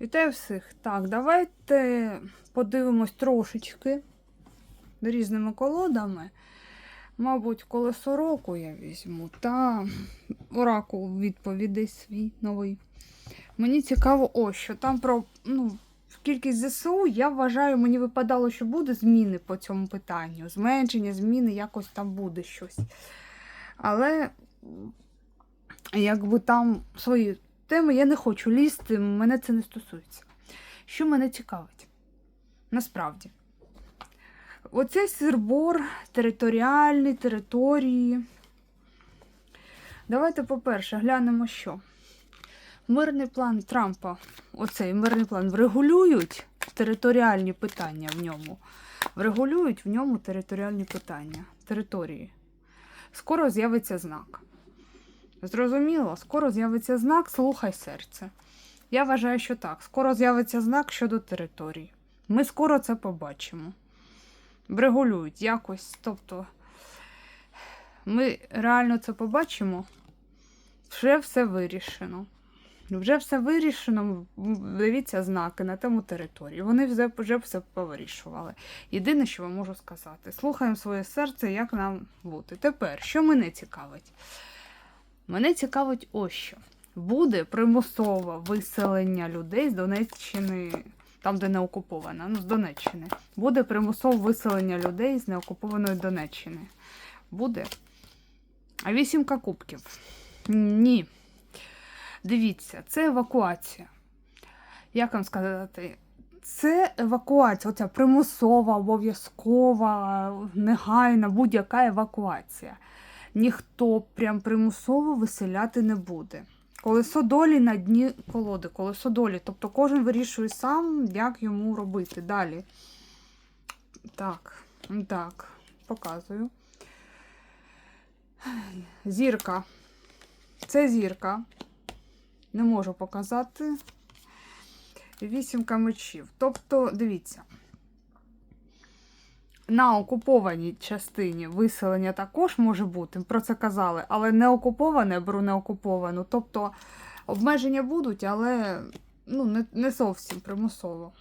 Вітаю всіх. Так, давайте подивимось трошечки різними колодами. Мабуть, колесо року я візьму та оракул відповідей свій новий. Мені цікаво, ось що там про ну, кількість ЗСУ, я вважаю, мені випадало, що буде зміни по цьому питанню. Зменшення, зміни, якось там буде щось. Але якби там свої теми я не хочу лізти, мене це не стосується. Що мене цікавить? Насправді. Оцей сирбор територіальний, території. Давайте, по-перше, глянемо, що. Мирний план Трампа, оцей мирний план, врегулюють територіальні питання в ньому. Врегулюють в ньому територіальні питання, території. Скоро з'явиться знак. Зрозуміло, скоро з'явиться знак Слухай серце. Я вважаю, що так. Скоро з'явиться знак щодо території. Ми скоро це побачимо. Врегулюють якось. Тобто, ми реально це побачимо. Вже все вирішено. Вже все вирішено. Дивіться знаки на тему території. Вони вже, вже все повирішували. Єдине, що вам можу сказати: слухаємо своє серце, як нам бути. Тепер, що мене цікавить? Мене цікавить ось що. Буде примусове виселення людей з Донеччини, там, де не окупована, ну, з Донеччини. Буде примусове виселення людей з неокупованої Донеччини. Буде. А вісімка кубків. Ні. Дивіться, це евакуація. Як вам сказати? Це евакуація, оця примусова, обов'язкова, негайна, будь-яка евакуація ніхто прям примусово виселяти не буде. Колесо долі на дні колоди, колесо долі. Тобто кожен вирішує сам, як йому робити. Далі. Так, так, показую. Зірка. Це зірка. Не можу показати. Вісімка мечів. Тобто, дивіться на окупованій частині виселення також може бути, про це казали, але не окуповане, беру не окуповану. Тобто обмеження будуть, але ну, не, не зовсім примусово.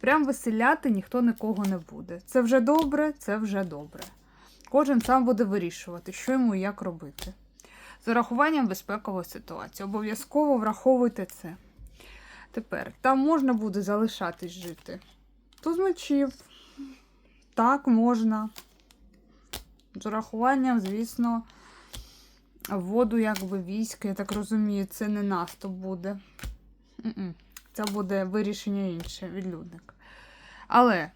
Прям виселяти ніхто нікого не буде. Це вже добре, це вже добре. Кожен сам буде вирішувати, що йому і як робити. З урахуванням безпекової ситуації. Обов'язково враховуйте це. Тепер там можна буде залишатись жити. Туз мечів. Так, можна. З урахуванням, звісно, вводу якби війська, я так розумію, це не наступ буде. Це буде вирішення інше, відлюдник. Але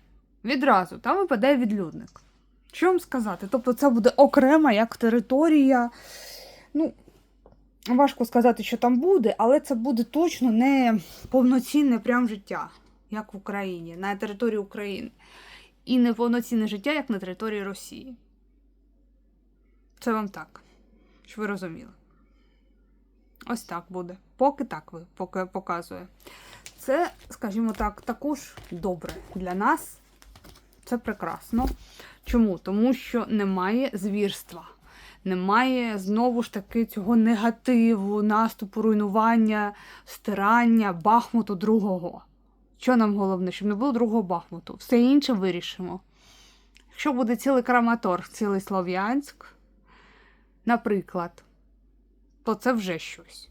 відразу там випадає відлюдник. Що вам сказати? Тобто це буде окрема як територія. Ну, важко сказати, що там буде, але це буде точно не повноцінне прям життя як в Україні, на території України. І неповноцінне життя, як на території Росії. Це вам так, щоб ви розуміли. Ось так буде. Поки так ви поки показує. Це, скажімо так, також добре для нас. Це прекрасно. Чому? Тому що немає звірства. Немає знову ж таки цього негативу, наступу, руйнування, стирання, бахмуту другого. Що нам головне, щоб не було другого Бахмуту. Все інше вирішимо. Якщо буде цілий Краматор, цілий Слов'янськ, наприклад, то це вже щось.